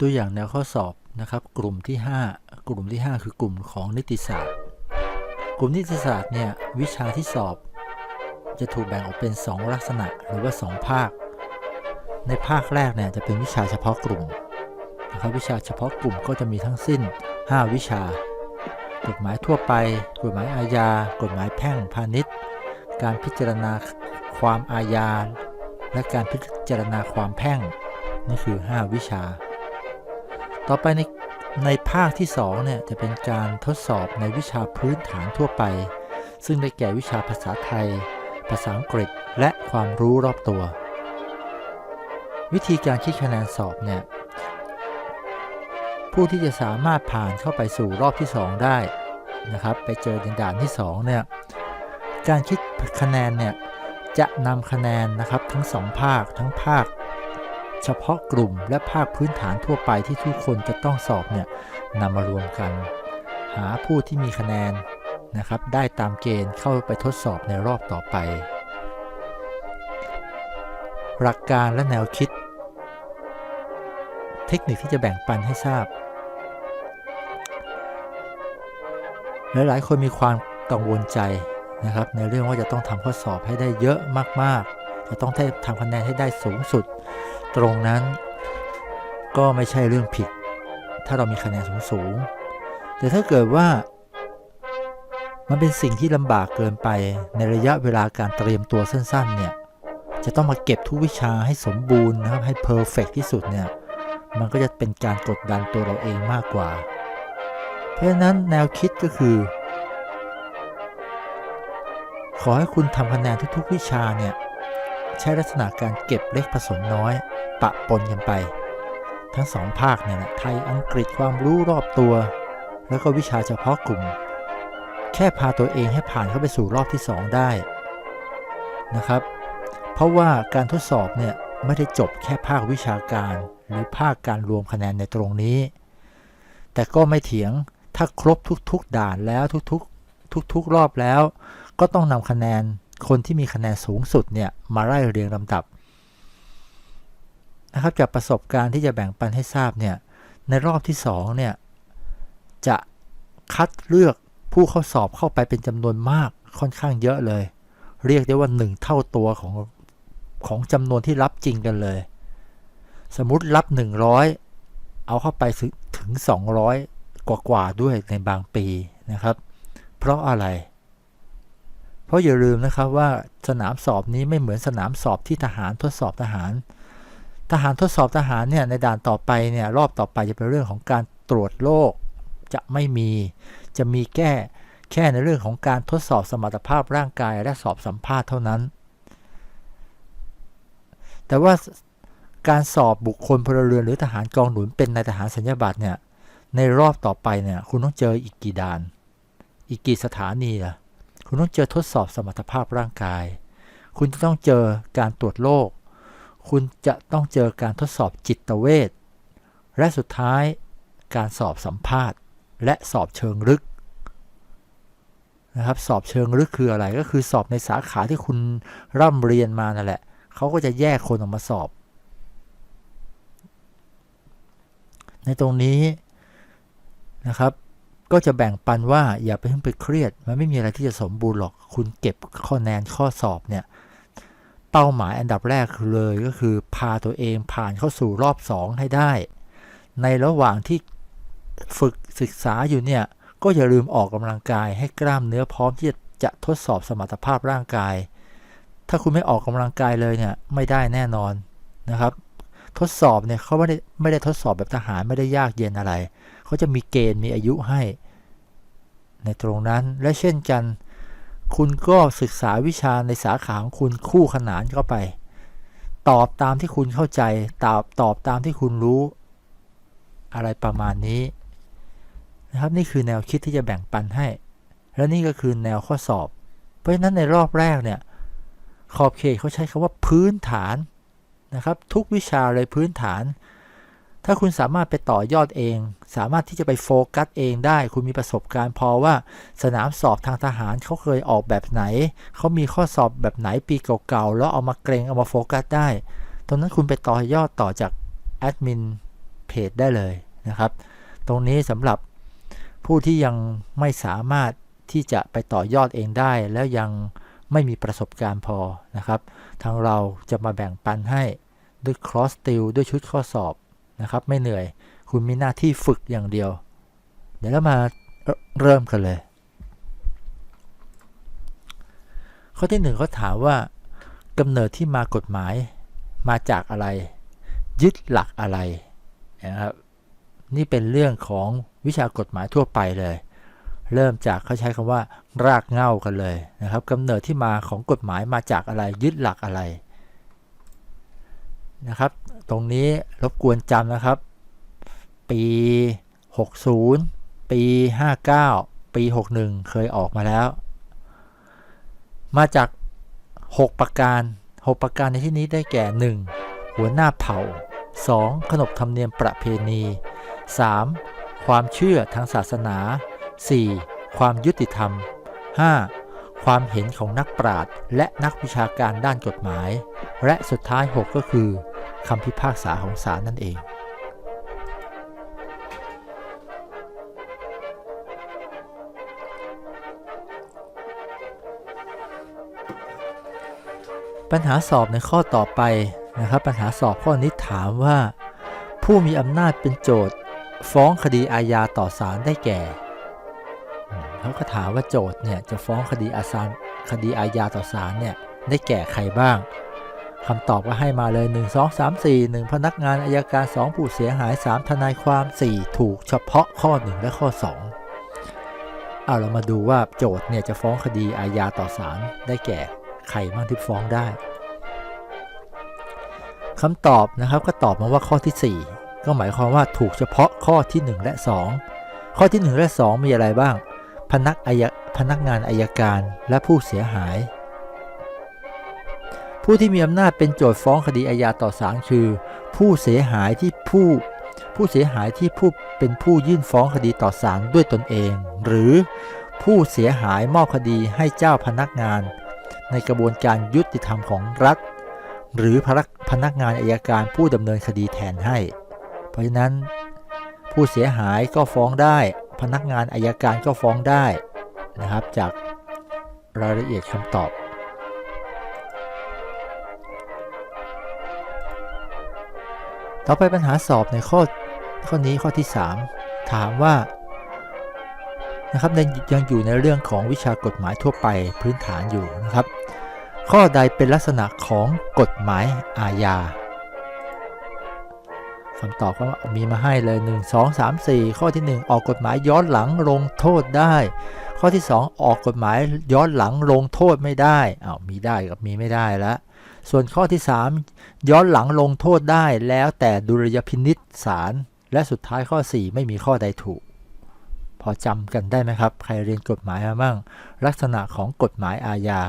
ตัวอย่างแนวข้อสอบนะครับ กลุ่มที่ 5 กลุ่มที่ 5 คือกลุ่มของนิติศาสตร์ กลุ่มนิติศาสตร์เนี่ยวิชาที่สอบ จะถูกแบ่งออกเป็น 2 ลักษณะหรือว่า 2 ภาค ในภาคแรกเนี่ยจะเป็นวิชาเฉพาะกลุ่มนะครับวิชาเฉพาะกลุ่มก็จะมีทั้งสิ้น 5 วิชา กฎหมายทั่วไป กฎหมายอาญา กฎหมายแพ่งพาณิชย์ การพิจารณาความอาญาและการพิจารณาความแพ่งนี่คือ 5 วิชา ต่อไปในในภาคที่2เนี่ยจะเป็นการทดสอบในวิชาพื้นฐานทั่วไป ซึ่งได้แก่วิชาภาษาไทย ภาษาอังกฤษ และความรู้รอบตัว วิธีการคิดคะแนนสอบเนี่ยผู้ที่จะสามารถผ่านเข้าไปสู่รอบที่ 2 ได้นะครับไปเจอในด่านที่2เนี่ยการคิดคะแนนเนี่ยจะนำคะแนนนะครับทั้ง 2 ภาคทั้งภาค เฉพาะกลุ่มและภาคพื้นฐานทั่วไปที่ทุกคนจะต้องสอบเนี่ยนำมารวมกัน หาผู้ที่มีคะแนนนะครับ ได้ตามเกณฑ์เข้าไปทดสอบในรอบต่อไป หลักการและแนวคิด เทคนิคที่จะแบ่งปันให้ทราบ หลายๆคนมีความกังวลใจนะครับในเรื่องว่าจะต้องทำข้อสอบให้ได้เยอะมากๆ จะต้องทำคะแนนให้ได้สูงสุด ตรงนั้น ก็ไม่ใช่เรื่องผิด ถ้าเรามีคะแนนสูงๆแต่ถ้าเกิดว่า มันเป็นสิ่งที่ลำบากเกินไปในระยะเวลาการเตรียมตัวสั้นๆเนี่ยจะต้องมาเก็บทุกวิชาให้สมบูรณ์นะครับให้เพอร์เฟกที่สุดเนี่ยมันก็จะเป็นการกดดันตัวเราเองมากกว่า เพราะฉะนั้นแนวคิดก็คือ ขอให้คุณทำคะแนนทุกๆวิชาเนี่ยใช้ลักษณะการเก็บเล็กผสมน้อย ปะปนกันไป ทั้งสองภาคเนี่ยไทยอังกฤษความรู้รอบตัว แล้วก็วิชาเฉพาะกลุ่ม แค่พาตัวเองให้ผ่านเข้าไปสู่รอบที่ 2 ได้นะครับ เพราะว่าการทดสอบเนี่ยไม่ได้จบแค่ภาควิชาการ หรือภาคการรวมคะแนนในตรงนี้ แต่ก็ไม่เถียงถ้าครบทุกๆ ด่านแล้วทุกๆ ทุกๆ รอบแล้ว ก็ต้องนำคะแนนคนที่มีคะแนนสูงสุดเนี่ยมาไล่เรียงลำดับ นะครับจากประสบการณ์ที่จะแบ่งปันให้ทราบเนี่ยในรอบที่2เนี่ยจะคัดเลือกผู้เข้าสอบเข้าไปเป็นจำนวนมากค่อนข้างเยอะเลย เรียกได้ว่า 1 เท่าตัวของของจำนวนที่รับจริงกันเลย สมมุติรับ 100 เอาเข้าไปถึง 200 กว่ากว่าด้วยในบางปีนะครับ เพราะอะไร เพราะอย่าลืมนะครับว่าสนามสอบนี้ไม่เหมือนสนามสอบที่ทหารทดสอบทหาร ทหารทดสอบทหารเนี่ยในด่านต่อไปเนี่ยรอบต่อไปจะเป็นเรื่องของการตรวจโรคจะไม่มีจะมีแก้แค่ในเรื่องของการทดสอบสมรรถภาพร่างกายและสอบสัมภาษณ์เท่านั้น แต่ว่าการสอบบุคคลพลเรือนหรือทหารกองหนุนเป็นนายทหารสัญญาบัตรเนี่ยในรอบต่อไปเนี่ยคุณต้องเจออีกกี่ด่าน อีกกี่สถานีล่ะคุณต้องเจอทดสอบสมรรถภาพร่างกาย คุณจะต้องเจอการตรวจโรค คุณจะต้องเจอการทดสอบจิตเวชและสุดท้ายการสอบสัมภาษณ์ และสอบเชิงลึกนะครับสอบเชิงลึกคืออะไรก็คือสอบในสาขาที่คุณร่ำเรียนมานั่นแหละเขาก็จะแยกคนออกมาสอบ ในตรงนี้นะครับ ก็จะแบ่งปันว่าอย่าไปเพิ่งไปเครียด มันไม่มีอะไรที่จะสมบูรณ์หรอกคุณเก็บข้อแนนข้อสอบเนี่ย เป้าหมายอันดับแรกเลยก็คือพาตัวเองผ่านเข้าสู่รอบ 2 ให้ได้ ในระหว่างที่ฝึกศึกษาอยู่เนี่ย ก็อย่าลืมออกกำลังกายให้กล้ามเนื้อพร้อมที่จะทดสอบสมรรถภาพร่างกาย ถ้าคุณไม่ออกกำลังกายเลยเนี่ยไม่ได้แน่นอนนะครับ ทดสอบเนี่ยเขาไม่ได้ไม่ได้ทดสอบแบบทหารไม่ได้ยากเย็นอะไร เขาจะมีเกณฑ์มีอายุให้ ในตรงนั้นและเช่นกัน คุณก็ศึกษาวิชาในสาขาของคุณคู่ขนานเข้าไป ตอบตามที่คุณเข้าใจ ตอบตอบตามที่คุณรู้ อะไรประมาณนี้นะครับนี่คือแนวคิดที่จะแบ่งปันให้ และนี่ก็คือแนวข้อสอบ เพราะฉะนั้นในรอบแรกเนี่ยขอบเขตเขาใช้คำว่าพื้นฐานนะครับ ทุกวิชาเลยพื้นฐาน ถ้าคุณสามารถไปต่อยอดเอง สามารถที่จะไปโฟกัสเองได้ คุณมีประสบการณ์พอว่าสนามสอบทางทหารเขาเคยออกแบบไหน เขามีข้อสอบแบบไหนปีเก่าๆ แล้วเอามาเกรงเอามาโฟกัสได้ ตรงนั้นคุณไปต่อยอดต่อจากแอดมินเพตุได้เลยนะครับ ตรงนี้สำหรับผู้ที่ยังไม่สามารถที่จะไปต่อยอดเองได้ แล้วยังไม่มีประสบการณ์พอนะครับ ทางเราจะมาแบ่งปันให้ด้วย cross still ด้วยชุดข้อสอบ นะครับ ไม่เหนื่อย คุณมีหน้าที่ฝึกอย่างเดียว เดี๋ยวเรามาเริ่มกันเลย ข้อที่หนึ่งเขาถามว่ากำเนิดที่มากฎหมายมาจากอะไร ยึดหลักอะไรนะครับนี่เป็นเรื่องของวิชากฎหมายทั่วไปเลย เริ่มจากเขาใช้คำว่า รากเง้ากันเลยนะครับกำเนิดที่มาของกฎหมายมาจากอะไร ยึดหลักอะไร นะครับ ตรงนี้รบกวนจำนะครับ ปี 60 ปี 59 ปี 61 เคยออกมาแล้ว มาจาก 6 ประการ 6 ประการในที่นี้ได้แก่ 1. หัวหน้าเผ่า 2. ขนบธรรมเนียมประเพณี 3. ความเชื่อทางศาสนา 4. ความยุติธรรม 5. ความเห็นของนักปราชญ์และนักวิชาการด้านกฎหมาย และสุดท้าย 6 ก็คือคำพิพากษาของศาลนั่นเอง ปัญหาสอบในข้อต่อไปนะครับ ปัญหาสอบข้อนี้ถามว่า ผู้มีอำนาจเป็นโจทย์ ฟ้องคดีอาญาต่อศาลได้แก่ เขาก็ถามว่าโจทย์เนี่ยจะฟ้องคดีอาญาคดีอาญาต่อศาลเนี่ยได้แก่ใครบ้างคำตอบก็ให้มาเลย 1 2 3 4 1 พนักงานอายการ 2 ผู้เสียหาย 3 ทนายความ 4 ถูกเฉพาะข้อ 1 และข้อ 2 เอาเรามาดูว่าโจทย์เนี่ยจะฟ้องคดีอาญาต่อศาลได้แก่ใครบ้างที่ฟ้องได้คำตอบนะครับก็ตอบมาว่าข้อที่ 4 ก็หมายความว่าถูกเฉพาะข้อที่ 1 และ 2 ข้อที่ 1 และ 2 มีอะไรบ้าง พนักอายพนักงานอายการและผู้เสียหาย ผู้ที่มีอำนาจเป็นโจทย์ฟ้องคดีอาญาต่อศาลคือ ผู้เสียหายที่ผู้ผู้เสียหายที่ผู้เป็นผู้ยื่นฟ้องคดีต่อศาลด้วยตนเอง หรือผู้เสียหายมอบคดีให้เจ้าพนักงาน ในกระบวนการยุติธรรมของรัฐ หรือพนักงานอายการผู้ดำเนินคดีแทนให้ เพราะฉะนั้น ผู้เสียหายก็ฟ้องได้ พนักงานอายการก็ฟ้องได้นะครับ จากรายละเอียดคำตอบ ต่อไปปัญหาสอบในข้อข้อนี้ข้อที่ 3 ถามว่านะครับยังอยู่ในเรื่องของวิชากฎหมายทั่วไปพื้นฐานอยู่นะครับ ข้อใดเป็นลักษณะของกฎหมายอาญา คำตอบก็มีมาให้เลย 1 2 3 4 ข้อที่ 1 ออกกฎหมายย้อนหลังลงโทษได้ ข้อที่ 2 ออกกฎหมายย้อนหลังลงโทษไม่ได้อ้าวมีได้กับมีไม่ได้แล้วส่วนข้อที่ 3 ย้อนหลังลงโทษได้แล้วแต่ดุลยพินิษศาลและสุดท้ายข้อ 4 ไม่มีข้อใดถูก พอจำกันได้ไหมครับ ใครเรียนกฎหมายมาบ้างลักษณะของกฎหมายอาญา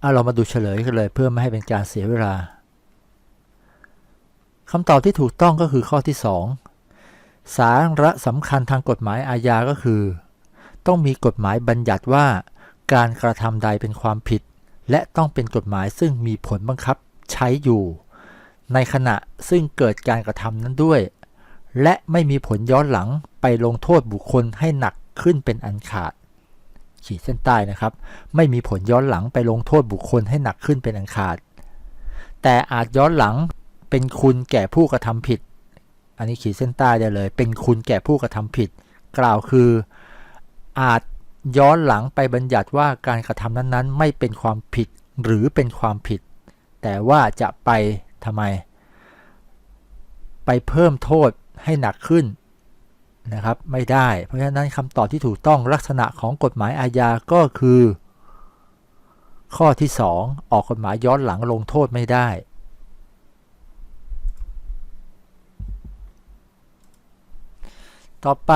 เอาเรามาดูเฉลยกันเลยเพื่อไม่ให้เป็นการเสียเวลา คำตอบที่ถูกต้องก็คือข้อที่ 2 สาระสำคัญทางกฎหมายอาญาก็คือ ต้องมีกฎหมายบัญญัติว่า การกระทำใดเป็นความผิด และต้องเป็นกฎหมายซึ่งมีผลบังคับใช้อยู่ ในขณะซึ่งเกิดการกระทำนั้นด้วย และไม่มีผลย้อนหลังไปลงโทษบุคคลให้หนักขึ้นเป็นอันขาด ขีดเส้นใต้นะครับ ไม่มีผลย้อนหลังไปลงโทษบุคคลให้หนักขึ้นเป็นอันขาด แต่อาจย้อนหลัง เป็นคุณแก่ผู้กระทำผิด อันนี้ขีดเส้นใต้ได้เลย เป็นคุณแก่ผู้กระทำผิด กล่าวคือ อาจย้อนหลังไปบัญญัติว่าการกระทำนั้นๆ ไม่เป็นความผิดหรือเป็นความผิด แต่ว่าจะไปทำไม ไปเพิ่มโทษให้หนักขึ้นนะครับไม่ได้ เพราะฉะนั้นคำตอบที่ถูกต้องลักษณะของกฎหมายอาญาก็คือ ข้อที่ 2 ออกกฎหมายย้อนหลังลงโทษไม่ได้ ต่อไป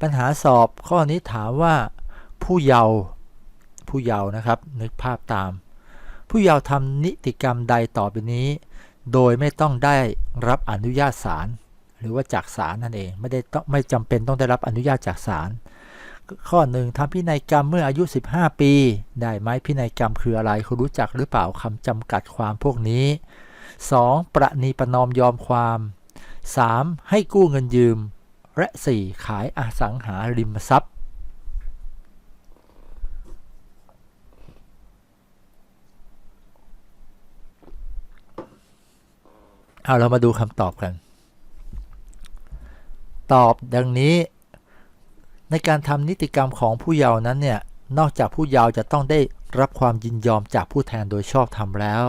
ปัญหาสอบข้อนี้ถามว่าผู้เยาว์ผู้เยาว์นะครับ นึกภาพตาม ผู้เยาว์ทำนิติกรรมใดต่อไปนี้ โดยไม่ต้องได้รับอนุญาตศาลหรือว่าจากศาลนั่นเองไม่ได้ต้องไม่จำเป็นต้องได้รับอนุญาตจากศาลข้อหนึ่งทำพินัยกรรมเมื่ออายุ 15 ปี ได้ไหมพินัยกรรมคืออะไรคุณรู้จักหรือเปล่าคำจำกัดความพวกนี้ 2. ประนีประนอมยอมความ 3. ให้กู้เงินยืม และ 4. ขายอสังหาริมทรัพย์ เอาเรามาดูคำตอบกัน ตอบดังนี้ ในการทำนิติกรรมของผู้เยาว์นั้นเนี่ย นอกจากผู้เยาว์จะต้องได้รับความยินยอมจากผู้แทนโดยชอบธรรมแล้ว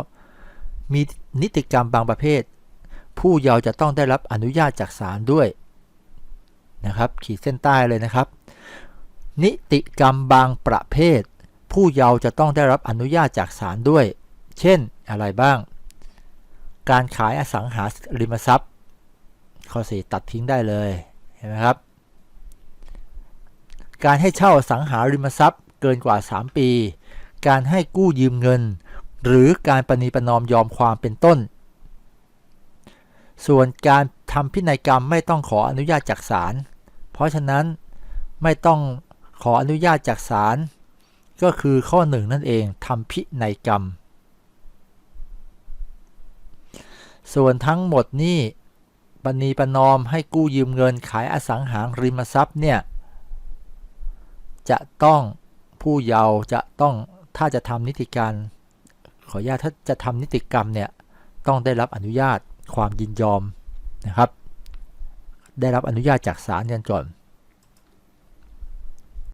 มีนิติกรรมบางประเภท ผู้เยาว์จะต้องได้รับอนุญาตจากศาลด้วย นะครับ ขีดเส้นใต้เลยนะครับ นิติกรรมบางประเภท ผู้เยาว์จะต้องได้รับอนุญาตจากศาลด้วย เช่นอะไรบ้าง การขายอสังหาริมทรัพย์ ข้อ 4 ตัดทิ้งได้เลยเห็นไหมครับ การให้เช่าอสังหาริมทรัพย์เกินกว่า 3 ปี การให้กู้ยืมเงิน หรือการประนีประนอมยอมความเป็นต้น ส่วนการทำพินัยกรรมไม่ต้องขออนุญาตจากศาล เพราะฉะนั้นไม่ต้องขออนุญาตจากศาลก็คือข้อหนึ่งนั่นเองทำพินัยกรรม ส่วนทั้งหมดนี่ปณีประนอมให้กู้ยืมเงินขายอสังหาริมทรัพย์เนี่ยจะต้องผู้เยาว์จะต้องถ้าจะทำนิติการ ขออนุญาตถ้าจะทำนิติกรรมเนี่ยต้องได้รับอนุญาต ความยินยอมนะครับ ได้รับอนุญาตจากศาลกันก่อน